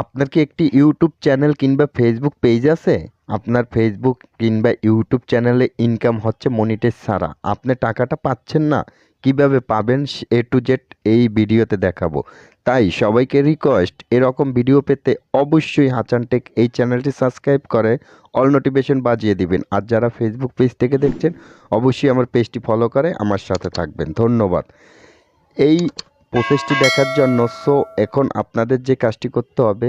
আপনার কি একটি ইউটিউব চ্যানেল কিংবা ফেসবুক পেজ আছে? আপনার ফেসবুক কিংবা ইউটিউব চ্যানেলে ইনকাম হচ্ছে মনিটাইজ ছাড়া। আপনি টাকাটা পাচ্ছেন না, কীভাবে পাবেন এ টু জেড এই ভিডিওতে দেখাবো। তাই সবাইকে রিকোয়েস্ট এরকম ভিডিও পেতে অবশ্যই হাচান টেক এই চ্যানেলটি সাবস্ক্রাইব করে অল নোটিফিকেশন বাজিয়ে দিবেন। আর যারা ফেসবুক পেজ থেকে দেখছেন, অবশ্যই আমার পেজটি ফলো করে, আমার সাথে থাকবেন। ধন্যবাদ। এই প্রসেসটি দেখার জন্য সো এখন আপনাদের যে কাজটি করতে হবে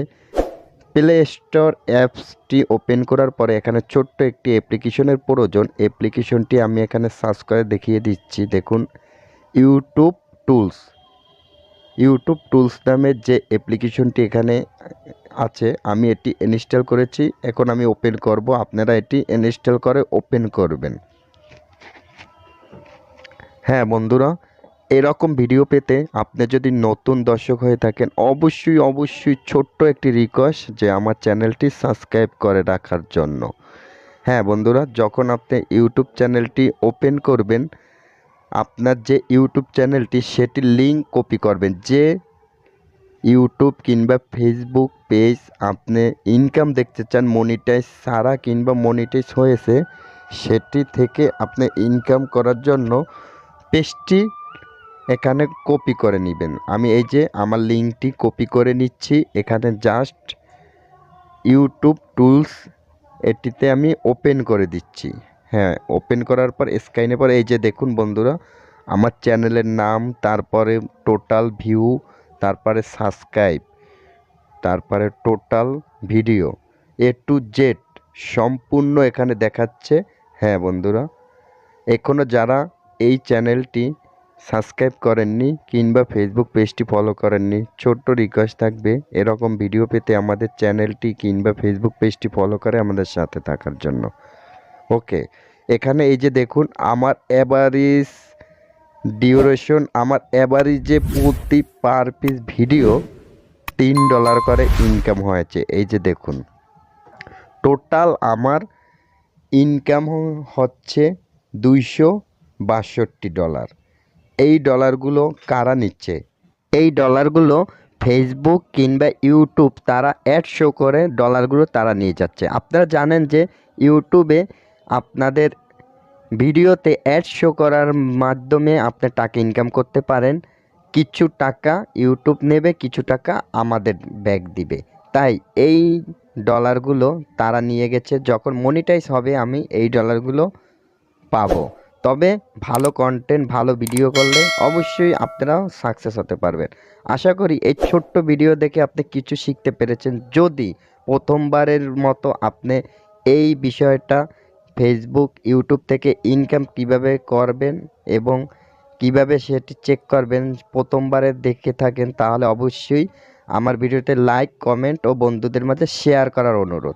প্লে স্টোর অ্যাপসটি ওপেন করার পরে এখানে ছোট্ট একটি অ্যাপ্লিকেশনের প্রয়োজন। অ্যাপ্লিকেশনটি আমি এখানে সার্চ করে দেখিয়ে দিচ্ছি। দেখুন ইউটিউব টুলস ইউটিউব টুলস নামের যে অ্যাপ্লিকেশনটি এখানে আছে, আমি এটি ইনস্টল করেছি। এখন আমি ওপেন করব। আপনারা এটি ইনস্টল করে ওপেন করবেন। হ্যাঁ বন্ধুরা এরকম ভিডিও পেতে আপনি যদি নতুন দর্শক হয়ে থাকেন, অবশ্যই অবশ্যই ছোট্ট একটি রিকোয়েস্ট যে আমার চ্যানেলটি সাবস্ক্রাইব করে রাখার জন্য। হ্যাঁ বন্ধুরা, যখন আপনি ইউটিউব চ্যানেলটি ওপেন করবেন, আপনার যে ইউটিউব চ্যানেলটি, সেটি লিঙ্ক কপি করবেন। যে ইউটিউব কিংবা ফেসবুক পেজ আপনি ইনকাম দেখতে চান মনিটাইজ সারা কিংবা মনিটাইজ হয়েছে, সেটি থেকে আপনি ইনকাম করার জন্য পেজটি এখানে কপি করে নেবেন। আমি এই যে আমার লিঙ্কটি কপি করে নিচ্ছি। এখানে জাস্ট ইউটিউব টুলস এটিতে আমি ওপেন করে দিচ্ছি। হ্যাঁ ওপেন করার পর স্ক্রিনের পর এই যে দেখুন বন্ধুরা, আমার চ্যানেলের নাম, তারপরে টোটাল ভিউ তারপরে সাবস্ক্রাইব তারপরে total video A to Z সম্পূর্ণ এখানে দেখাচ্ছে। হ্যাঁ বন্ধুরা এখনও যারা এই চ্যানেলটি সাবস্ক্রাইব করেননি কিংবা ফেসবুক পেজটি ফলো করেননি, ছোট্ট রিকোয়েস্ট থাকবে, এরকম ভিডিও পেতে আমাদের চ্যানেলটি কিংবা ফেসবুক পেজটি ফলো করে আমাদের সাথে থাকার জন্য। ওকে এখানে এই যে দেখুন, আমার অ্যাভারেজ ডিউরেশন আমার অ্যাভারেজে প্রতি পার পিস ভিডিও তিন ডলার করে ইনকাম হয়েছে। এই যে দেখুন টোটাল আমার ইনকাম হচ্ছে দুইশো বাষট্টি ডলার এই ডলারগুলো কারা নিচ্ছে? এই ডলারগুলো ফেসবুক কিংবা ইউটিউব তারা অ্যাড শো করে ডলারগুলো তারা নিয়ে যাচ্ছে। আপনারা জানেন যে ইউটিউবে আপনাদের ভিডিওতে অ্যাড শো করার মাধ্যমে আপনি টাকা ইনকাম করতে পারেন। কিছু টাকা ইউটিউব নেবে, কিছু টাকা আমাদের ব্যাগ দিবে। তাই এই ডলারগুলো তারা নিয়ে গেছে। যখন মনিটাইজ হবে, আমি এই ডলারগুলো পাবো। তবে ভালো কন্টেন্ট ভালো ভিডিও করলে অবশ্যই আপনারাও সাকসেস হতে পারবেন। আশা করি এই ছোট্ট ভিডিও দেখে আপনি কিছু শিখতে পেরেছেন। যদি প্রথমবারের মতো আপনি এই বিষয়টা ফেসবুক ইউটিউব থেকে ইনকাম কীভাবে করবেন এবং কীভাবে সেটি চেক করবেন, প্রথমবারে দেখে থাকেন, তাহলে অবশ্যই আমার ভিডিওতে লাইক কমেন্ট ও বন্ধুদের মাঝে শেয়ার করার অনুরোধ।